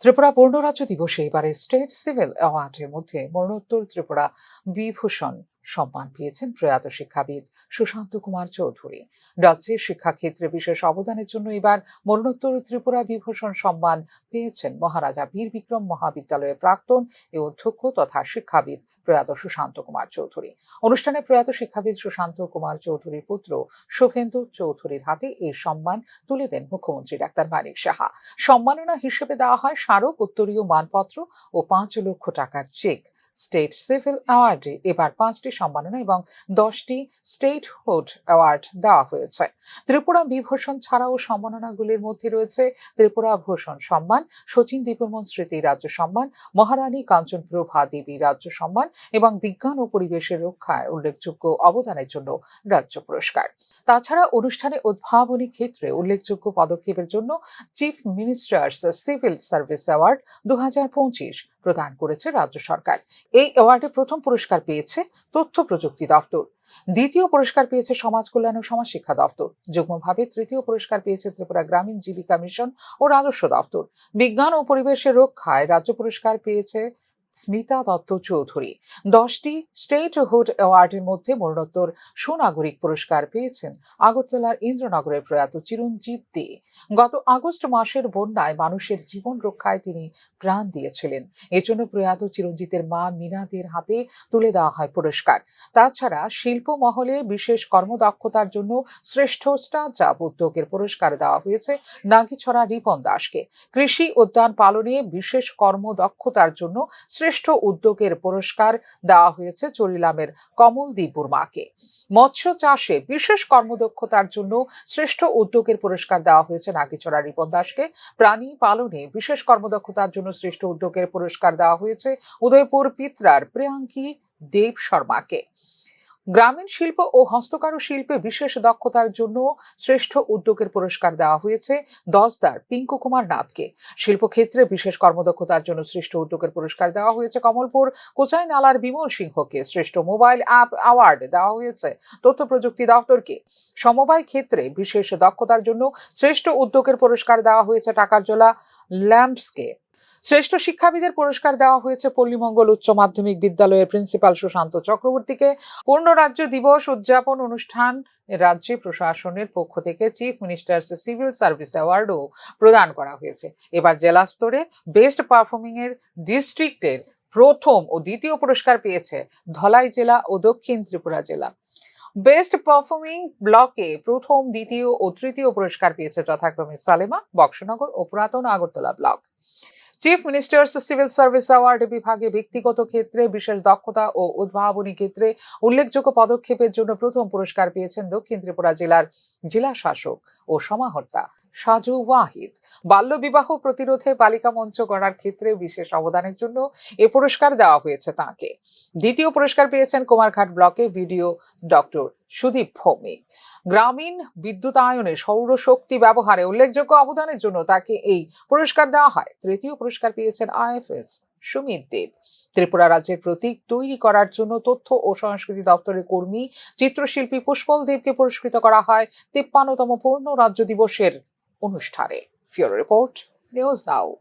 ত্রিপুরা পূর্ণরাজ্য দিবসে এবারে state civil অ্যাওয়ার্ডের মধ্যে মরণোত্তর ত্রিপুরা বিভূষণ সম্মান পেয়েছেন প্রয়াত শিক্ষাবিদ সুশান্ত কুমার চৌধুরী। রাজ্যের শিক্ষাক্ষেত্রে বিশেষ অবদানের জন্য এবার মরণোত্তর ত্রিপুরা বিভূষণ সম্মান পেয়েছেন মহারাজা বীর বিক্রম মহাবিদ্যালয়ের প্রাক্তন এ অধ্যক্ষ তথা শিক্ষাবিদ প্রয়াত সুশান্ত কুমার চৌধুরী। অনুষ্ঠানে প্রয়াত শিক্ষাবিদ সুশান্ত কুমার চৌধুরীর পুত্র শুভেন্দু চৌধুরীর হাতে এই সম্মান তুলে দেন মুখ্যমন্ত্রী ডাক্তার মানিক সাহা। সম্মাননা হিসেবে দেওয়া হয় স্মারক, উত্তরীয় মানপত্র ও পাঁচ লক্ষ টাকার চেক। স্টেট সিভিল অ্যাওয়ার্ডে এবার পাঁচটি সম্মাননা এবং দশটি স্টেট হুড অ্যাওয়ার্ড দেওয়া হয়েছে। ত্রিপুরা বিভূষণ ছাড়াও সম্মাননাগুলির মধ্যে রয়েছে ত্রিপুরা ভূষণ সম্মান শচীন দীপমন স্মৃতি রাজ্য সম্মান, মহারানী কাঞ্চনপ্রভা দেবী রাজ্য সম্মান এবং বিজ্ঞান ও পরিবেশের রক্ষায় উল্লেখযোগ্য অবদানের জন্য রাজ্য পুরস্কার। তাছাড়া অনুষ্ঠানে উদ্ভাবনী ক্ষেত্রে উল্লেখযোগ্য পদক্ষেপের জন্য chief minister's civil service award দু হাজার পঁচিশ প্রদান করেছে রাজ্য সরকার। এই অ্যাওয়ার্ডে প্রথম পুরস্কার পেয়েছে তথ্য প্রযুক্তি দপ্তর। দ্বিতীয় পুরস্কার পেয়েছে সমাজ কল্যাণ ও সমাজ শিক্ষা দপ্তর। যুগ্মভাবে তৃতীয় পুরস্কার পেয়েছে ত্রিপুরা গ্রামীণ জীবিকা মিশন ও রাজস্ব দপ্তর। বিজ্ঞান ও পরিবেশের রক্ষায় রাজ্য পুরস্কার পেয়েছে স্মিতা দত্ত চৌধুরী। দশটি স্টেট হুড অ্যাওয়ার্ডের মধ্যে মরণোত্তর সুনাগরিক পুরস্কার পেয়েছেন আগরতলার ইন্দ্রনগরের প্রয়াত চিরঞ্জিত দে। গত আগস্ট মাসের বন্যায় মানুষের জীবন রক্ষায় তিনি প্রাণ দিয়েছিলেন। এজন্য প্রয়াত চিরঞ্জিতের মা মিনাদের হাতে তুলে দেওয়া হয় পুরস্কার। তাছাড়া শিল্প মহলে বিশেষ কর্মদক্ষতার জন্য শ্রেষ্ঠ স্টার্ট আপ উদ্যোগের পুরস্কার দেওয়া হয়েছে নাগিছড়া রিপন দাসকে। কৃষি উদ্যান পালনে বিশেষ কর্মদক্ষতার জন্য শ্রেষ্ঠ উদ্যোগের পুরস্কার দেওয়া হয়েছে চরিলামের কমলদীপ বুর্মাকে। মৎস্য চাষে বিশেষ কর্মদক্ষতার জন্য শ্রেষ্ঠ উদ্যোগের পুরস্কার দেওয়া হয়েছে নাগিছড়া রিপন দাসকে। প্রাণী পালনে বিশেষ কর্মদক্ষতার জন্য শ্রেষ্ঠ উদ্যোগের পুরস্কার দেওয়া হয়েছে উদয়পুর পিত্রার প্রিয়াঙ্কি দেব শর্মাকে। গ্রামীণ শিল্প ও হস্তকারু শিল্পে বিশেষ দক্ষতার জন্য শ্রেষ্ঠ উদ্যোগের পুরস্কার দেওয়া হয়েছে দশদার পিঙ্কু কুমার নাথকে। শিল্পক্ষেত্রে বিশেষ কর্মদক্ষতার জন্য শ্রেষ্ঠ উদ্যোগের পুরস্কার দেওয়া হয়েছে কমলপুর। কোচাই নালার বিমল সিংহকে শ্রেষ্ঠ মোবাইল অ্যাপ অ্যাওয়ার্ড দেওয়া হয়েছে তথ্য প্রযুক্তি দপ্তরকে। সমবায় ক্ষেত্রে বিশেষ দক্ষতার জন্য শ্রেষ্ঠ উদ্যোগের পুরস্কার দেওয়া হয়েছে টাকারজোলা ল্যাম্পসকে। শ্রেষ্ঠ শিক্ষাবিদের পুরস্কার দেওয়া হয়েছে পল্লীমঙ্গল উচ্চ মাধ্যমিক বিদ্যালয়ের প্রিন্সিপাল সুশান্ত চক্রবর্তীকে। পূর্ণ রাজ্য দিবস উদযাপন অনুষ্ঠান রাজ্য প্রশাসনের পক্ষ থেকে চিফ মিনিস্টার্স সিভিল সার্ভিস অ্যাওয়ার্ডও প্রদান করা হয়েছে। এবার জেলা স্তরে বেস্ট পারফর্মিং এর ডিস্ট্রিক্টের প্রথম ও দ্বিতীয় পুরস্কার পেয়েছে ধলাই জেলা ও দক্ষিণ ত্রিপুরা জেলা। বেস্ট পারফর্মিং ব্লকে প্রথম, দ্বিতীয় ও তৃতীয় পুরস্কার পেয়েছে যথাক্রমে সালেমা, বক্সনগর ও পুরাতন Agartala block. Chief minister's civil service award বিভাগে ব্যক্তিগত ক্ষেত্রে বিশেষ দক্ষতা ও উদ্ভাবনী ক্ষেত্রে উল্লেখযোগ্য পদক্ষেপের জন্য প্রথম পুরস্কার পেয়েছেন দক্ষিণ ত্রিপুরা জেলার জেলা শাসক ও সমাহর্তা। সাজু ওয়াহিদ। বাল্য বিবাহ প্রতিরোধে বালিকা মঞ্চ গড়ার ক্ষেত্রে বিশেষ অবদানের জন্য এ পুরস্কার দেওয়া হয়েছে তাকে। দ্বিতীয় পুরস্কার পেয়েছেন কুমারঘাট ব্লকে ভিডিও ডক্টর সুদীপ ভৌমিক। গ্রামীণ বিদ্যুতায়নে সৌরশক্তি ব্যবহারে উল্লেখযোগ্য অবদানের জন্য তাকে এই পুরস্কার দেওয়া হয়। তৃতীয় পুরস্কার পেয়েছেন আইএফএস সুমিত দেব। ত্রিপুরা রাজ্যের প্রতীক তৈরি করার জন্য তথ্য ও সংস্কৃতি দপ্তরের কর্মী, চিত্রশিল্পী পুষ্পল দেবকে পুরস্কৃত করা হয়। তিপ্পান্নতম পূর্ণ রাজ্য দিবসের অনুষ্ঠানে। ফিওর রিপোর্ট নিউজ নাও